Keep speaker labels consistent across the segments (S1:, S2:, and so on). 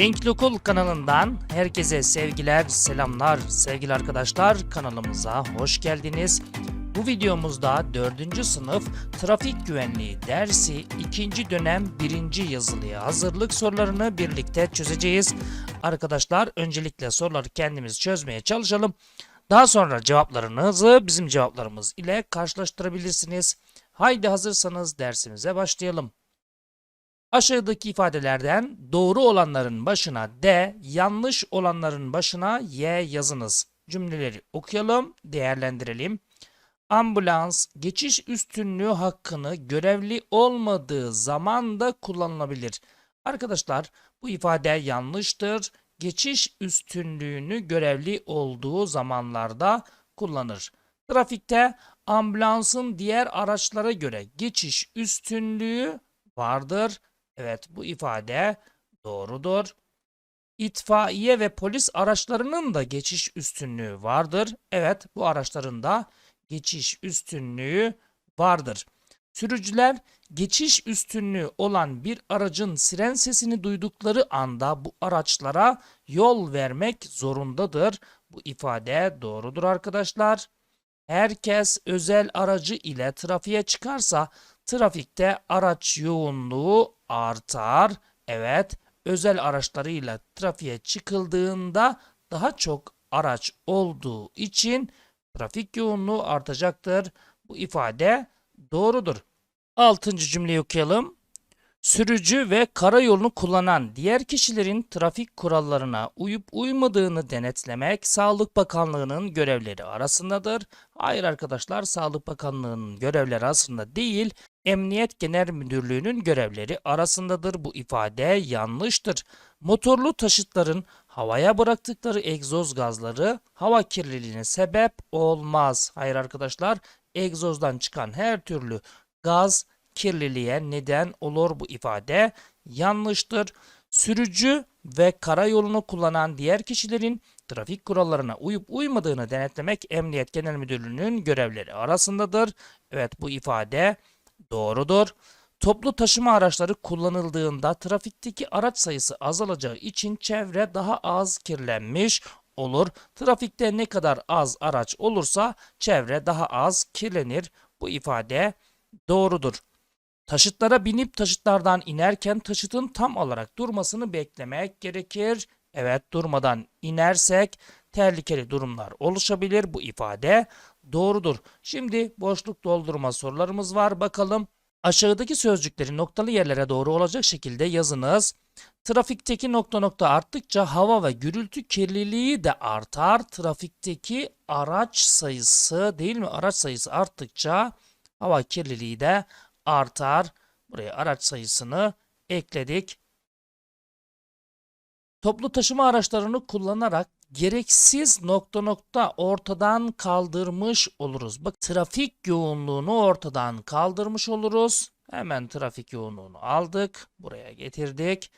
S1: Renkli Okul kanalından herkese sevgiler, selamlar sevgili arkadaşlar. Kanalımıza hoş geldiniz. Bu videomuzda 4. sınıf trafik güvenliği dersi 2. dönem 1. yazılıya hazırlık sorularını birlikte çözeceğiz. Arkadaşlar öncelikle soruları kendimiz çözmeye çalışalım. Daha sonra cevaplarınızı bizim cevaplarımız ile karşılaştırabilirsiniz. Haydi hazırsanız dersimize başlayalım. Aşağıdaki ifadelerden doğru olanların başına D, yanlış olanların başına Y yazınız. Cümleleri okuyalım, değerlendirelim. Ambulans geçiş üstünlüğü hakkını görevli olmadığı zaman da kullanılabilir. Arkadaşlar bu ifade yanlıştır. Geçiş üstünlüğünü görevli olduğu zamanlarda kullanır. Trafikte ambulansın diğer araçlara göre geçiş üstünlüğü vardır. Evet bu ifade doğrudur. İtfaiye ve polis araçlarının da geçiş üstünlüğü vardır. Evet bu araçların da geçiş üstünlüğü vardır. Sürücüler geçiş üstünlüğü olan bir aracın siren sesini duydukları anda bu araçlara yol vermek zorundadır. Bu ifade doğrudur arkadaşlar. Herkes özel aracı ile trafiğe çıkarsa trafikte araç yoğunluğu artar. Evet, özel araçlarıyla trafiğe çıkıldığında daha çok araç olduğu için trafik yoğunluğu artacaktır. Bu ifade doğrudur. Altıncı cümleyi okuyalım. Sürücü ve karayolunu kullanan diğer kişilerin trafik kurallarına uyup uymadığını denetlemek Sağlık Bakanlığı'nın görevleri arasındadır. Hayır arkadaşlar Sağlık Bakanlığı'nın görevleri arasında değil, Emniyet Genel Müdürlüğü'nün görevleri arasındadır. Bu ifade yanlıştır. Motorlu taşıtların havaya bıraktıkları egzoz gazları hava kirliliğine sebep olmaz. Hayır arkadaşlar egzozdan çıkan her türlü gaz kirliliğe neden olur bu ifade yanlıştır. Sürücü ve karayolunu kullanan diğer kişilerin trafik kurallarına uyup uymadığını denetlemek Emniyet Genel Müdürlüğü'nün görevleri arasındadır. Evet bu ifade doğrudur. Toplu taşıma araçları kullanıldığında trafikteki araç sayısı azalacağı için çevre daha az kirlenmiş olur. Trafikte ne kadar az araç olursa çevre daha az kirlenir. Bu ifade doğrudur. Taşıtlara binip taşıtlardan inerken taşıtın tam olarak durmasını beklemek gerekir. Evet durmadan inersek tehlikeli durumlar oluşabilir. Bu ifade doğrudur. Şimdi boşluk doldurma sorularımız var. Bakalım aşağıdaki sözcükleri noktalı yerlere doğru olacak şekilde yazınız. Trafikteki nokta nokta arttıkça hava ve gürültü kirliliği de artar. Trafikteki araç sayısı değil mi? Araç sayısı arttıkça hava kirliliği de artar. Buraya araç sayısını ekledik. Toplu taşıma araçlarını kullanarak gereksiz nokta nokta ortadan kaldırmış oluruz. Bak trafik yoğunluğunu ortadan kaldırmış oluruz. Hemen trafik yoğunluğunu aldık. Buraya getirdik.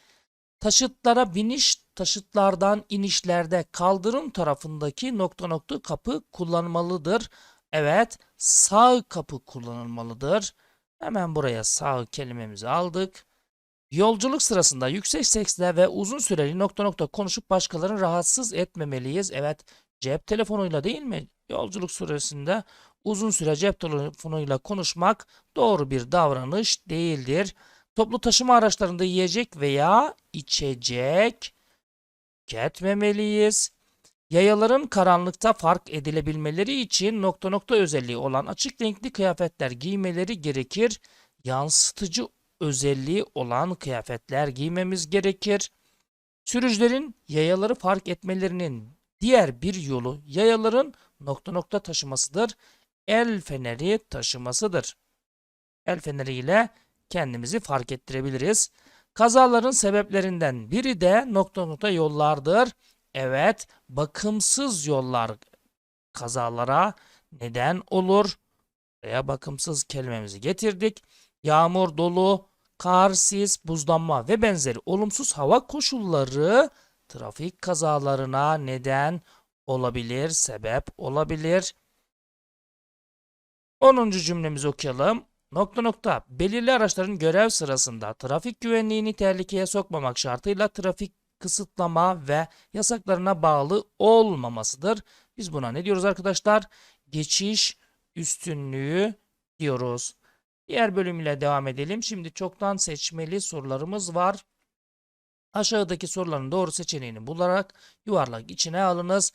S1: Taşıtlara biniş, taşıtlardan inişlerde kaldırım tarafındaki nokta nokta kapı kullanılmalıdır. Evet, sağ kapı kullanılmalıdır. Hemen buraya sağ kelimemizi aldık. Yolculuk sırasında yüksek sesle ve uzun süreli nokta nokta konuşup başkalarını rahatsız etmemeliyiz. Evet, cep telefonuyla değil mi? Yolculuk süresinde uzun süre cep telefonuyla konuşmak doğru bir davranış değildir. Toplu taşıma araçlarında yiyecek veya içecek tüketmemeliyiz. Yayaların karanlıkta fark edilebilmeleri için nokta nokta özelliği olan açık renkli kıyafetler giymeleri gerekir. Yansıtıcı özelliği olan kıyafetler giymemiz gerekir. Sürücülerin yayaları fark etmelerinin diğer bir yolu yayaların nokta nokta taşımasıdır. El feneri taşımasıdır. El feneriyle kendimizi fark ettirebiliriz. Kazaların sebeplerinden biri de nokta nokta yollardır. Evet, bakımsız yollar kazalara neden olur. Veya bakımsız kelimemizi getirdik. Yağmur, dolu, kar, sis, buzlanma ve benzeri olumsuz hava koşulları trafik kazalarına neden olabilir, sebep olabilir. 10. cümlemizi okuyalım. Nokta nokta belirli araçların görev sırasında trafik güvenliğini tehlikeye sokmamak şartıyla trafik kısıtlama ve yasaklarına bağlı olmamasıdır. Biz buna ne diyoruz arkadaşlar? Geçiş üstünlüğü diyoruz. Diğer bölümüyle devam edelim. Şimdi çoktan seçmeli sorularımız var. Aşağıdaki soruların doğru seçeneğini bularak yuvarlak içine alınız.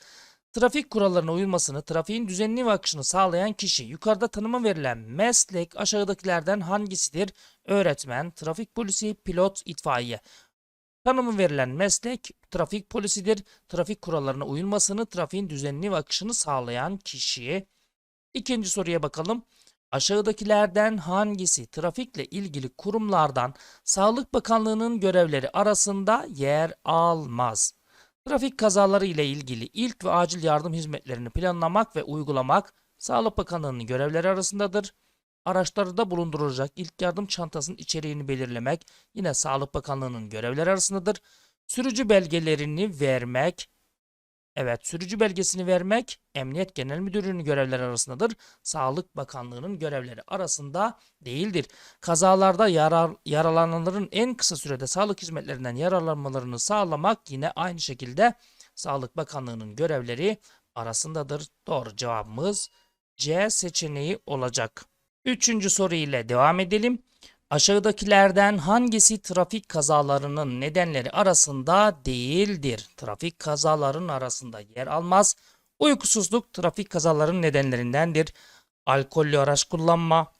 S1: Trafik kurallarına uyulmasını, trafiğin düzenli ve akışını sağlayan kişi. Yukarıda tanımı verilen meslek aşağıdakilerden hangisidir? Öğretmen, trafik polisi, pilot, itfaiye. Tanımı verilen meslek trafik polisidir. Trafik kurallarına uyulmasını, trafiğin düzenli ve akışını sağlayan kişi. İkinci soruya bakalım. Aşağıdakilerden hangisi trafikle ilgili kurumlardan Sağlık Bakanlığı'nın görevleri arasında yer almaz? Trafik kazaları ile ilgili ilk ve acil yardım hizmetlerini planlamak ve uygulamak Sağlık Bakanlığı'nın görevleri arasındadır. Araçlarda bulundurulacak ilk yardım çantasının içeriğini belirlemek yine Sağlık Bakanlığı'nın görevleri arasındadır. Sürücü belgelerini vermek, evet sürücü belgesini vermek Emniyet Genel Müdürlüğü'nün görevleri arasındadır. Sağlık Bakanlığı'nın görevleri arasında değildir. Kazalarda yarar, yaralananların en kısa sürede sağlık hizmetlerinden yararlanmalarını sağlamak yine aynı şekilde Sağlık Bakanlığı'nın görevleri arasındadır. Doğru cevabımız C seçeneği olacak. Üçüncü soru ile devam edelim. Aşağıdakilerden hangisi trafik kazalarının nedenleri arasında değildir? Trafik kazalarının arasında yer almaz. Uykusuzluk trafik kazalarının nedenlerindendir. Alkollü araç kullanma,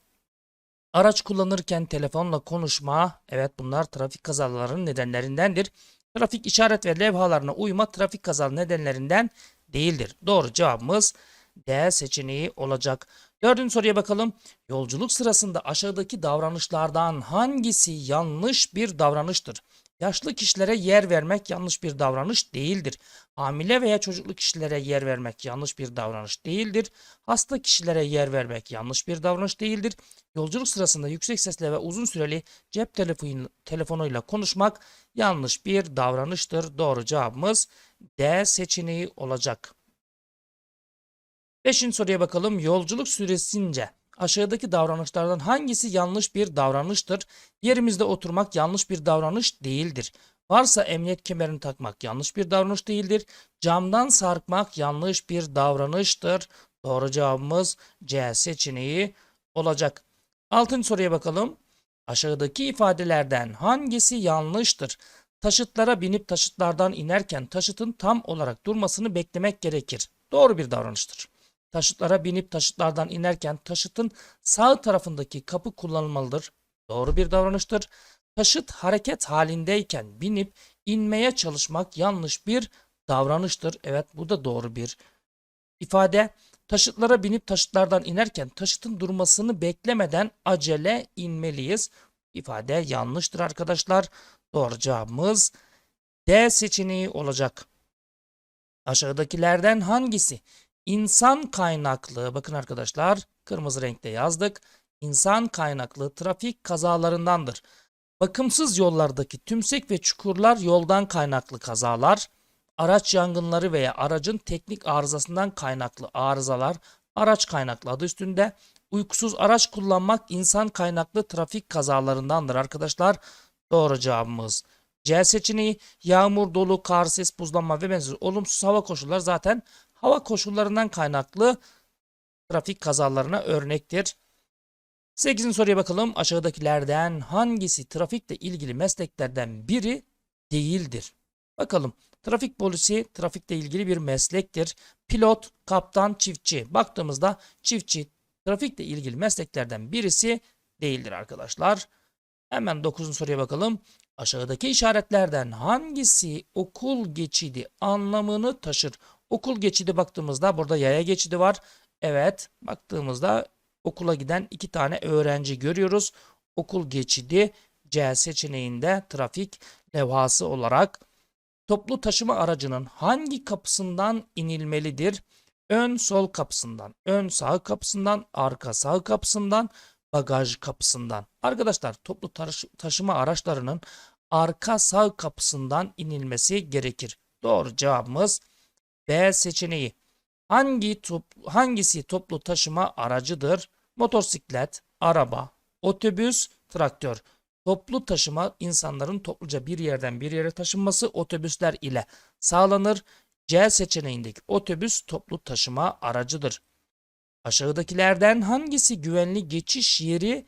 S1: araç kullanırken telefonla konuşma, evet bunlar trafik kazalarının nedenlerindendir. Trafik işaret ve levhalarına uyma trafik kazaları nedenlerinden değildir. Doğru cevabımız D seçeneği olacak. Dördüncü soruya bakalım. Yolculuk sırasında aşağıdaki davranışlardan hangisi yanlış bir davranıştır? Yaşlı kişilere yer vermek yanlış bir davranış değildir. Hamile veya çocuklu kişilere yer vermek yanlış bir davranış değildir. Hasta kişilere yer vermek yanlış bir davranış değildir. Yolculuk sırasında yüksek sesle ve uzun süreli cep telefonu, telefonuyla konuşmak yanlış bir davranıştır. Doğru cevabımız D seçeneği olacak. Beşinci soruya bakalım. Yolculuk süresince aşağıdaki davranışlardan hangisi yanlış bir davranıştır? Yerimizde oturmak yanlış bir davranış değildir. Varsa emniyet kemerini takmak yanlış bir davranış değildir. Camdan sarkmak yanlış bir davranıştır. Doğru cevabımız C seçeneği olacak. Altıncı soruya bakalım. Aşağıdaki ifadelerden hangisi yanlıştır? Taşıtlara binip taşıtlardan inerken taşıtın tam olarak durmasını beklemek gerekir. Doğru bir davranıştır. Taşıtlara binip taşıtlardan inerken taşıtın sağ tarafındaki kapı kullanılmalıdır. Doğru bir davranıştır. Taşıt hareket halindeyken binip inmeye çalışmak yanlış bir davranıştır. Evet bu da doğru bir ifade. Taşıtlara binip taşıtlardan inerken taşıtın durmasını beklemeden acele inmeliyiz. İfade yanlıştır arkadaşlar. Doğru cevabımız D seçeneği olacak. Aşağıdakilerden hangisi İnsan kaynaklı bakın arkadaşlar kırmızı renkte yazdık. İnsan kaynaklı trafik kazalarındandır. Bakımsız yollardaki tümsek ve çukurlar yoldan kaynaklı kazalar, araç yangınları veya aracın teknik arızasından kaynaklı arızalar araç kaynaklı adı üstünde. Uykusuz araç kullanmak insan kaynaklı trafik kazalarındandır arkadaşlar. Doğru cevabımız C seçeneği yağmur, dolu, kar, ses, buzlanma ve benzeri olumsuz hava koşulları zaten hava koşullarından kaynaklı trafik kazalarına örnektir. 8. soruya bakalım. Aşağıdakilerden hangisi trafikle ilgili mesleklerden biri değildir? Bakalım. Trafik polisi trafikle ilgili bir meslektir. Pilot, kaptan, çiftçi. Baktığımızda çiftçi trafikle ilgili mesleklerden birisi değildir arkadaşlar. Hemen 9. soruya bakalım. Aşağıdaki işaretlerden hangisi okul geçidi anlamını taşır? Okul geçidi baktığımızda burada yaya geçidi var. Evet baktığımızda okula giden iki tane öğrenci görüyoruz. Okul geçidi C seçeneğinde trafik levhası olarak toplu taşıma aracının hangi kapısından inilmelidir? Ön sol kapısından, ön sağ kapısından, arka sağ kapısından, bagaj kapısından. Arkadaşlar toplu taşıma araçlarının arka sağ kapısından inilmesi gerekir. Doğru cevabımız B seçeneği. Hangi top, hangisi toplu taşıma aracıdır? Motosiklet, araba, otobüs, traktör. Toplu taşıma insanların topluca bir yerden bir yere taşınması otobüsler ile sağlanır. C seçeneğindeki otobüs toplu taşıma aracıdır. Aşağıdakilerden hangisi güvenli geçiş yeri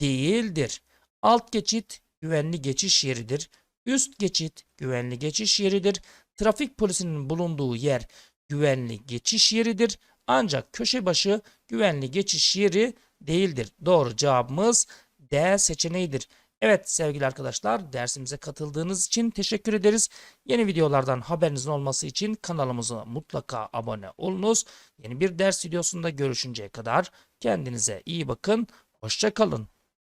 S1: değildir? Alt geçit güvenli geçiş yeridir. Üst geçit güvenli geçiş yeridir. Trafik polisinin bulunduğu yer güvenli geçiş yeridir. Ancak köşe başı güvenli geçiş yeri değildir. Doğru cevabımız D seçeneğidir. Evet sevgili arkadaşlar dersimize katıldığınız için teşekkür ederiz. Yeni videolardan haberinizin olması için kanalımıza mutlaka abone olunuz. Yeni bir ders videosunda görüşünceye kadar kendinize iyi bakın. Hoşçakalın.